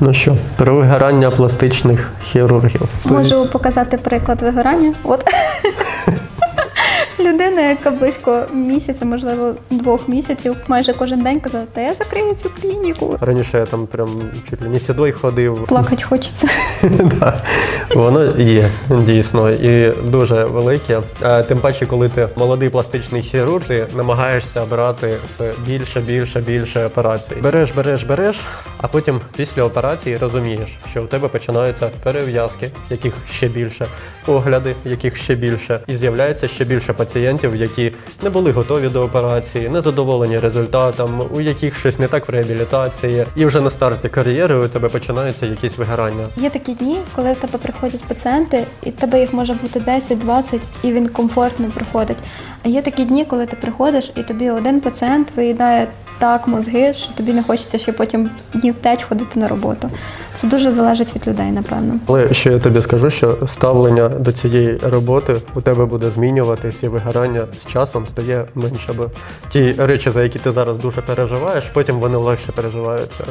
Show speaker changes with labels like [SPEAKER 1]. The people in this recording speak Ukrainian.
[SPEAKER 1] Ну що, про вигорання пластичних хірургів.
[SPEAKER 2] Можу показати приклад вигорання. От людина, яка близько місяця, можливо, двох місяців, майже кожен день казала, та я закрию цю клініку.
[SPEAKER 1] Раніше я там прям чуть ли не сідой ходив.
[SPEAKER 2] Плакать хочеться.
[SPEAKER 1] Да. Воно є дійсно і дуже велике. Тим паче, коли ти молодий пластичний хірург, ти намагаєшся брати все більше, більше, більше операцій. Береш, береш, береш, а потім після операції розумієш, що у тебе починаються перев'язки, яких ще більше, огляди, яких ще більше, і з'являється ще більше пацієнтів, які не були готові до операції, не задоволені результатом, у яких щось не так в реабілітації, і вже на старті кар'єри у тебе починаються якісь вигорання.
[SPEAKER 2] Є такі дні, коли в тебе приходять пацієнти, і в тебе їх може бути 10-20, і він комфортно приходить. А є такі дні, коли ти приходиш, і тобі один пацієнт виїдає так мозги, що тобі не хочеться ще потім днів п'ять ходити на роботу. Це дуже залежить від людей, напевно.
[SPEAKER 1] Але ще я тобі скажу, що ставлення до цієї роботи у тебе буде змінюватись, і вигорання з часом стає менше, бо ті речі, за які ти зараз дуже переживаєш, потім вони легше переживаються.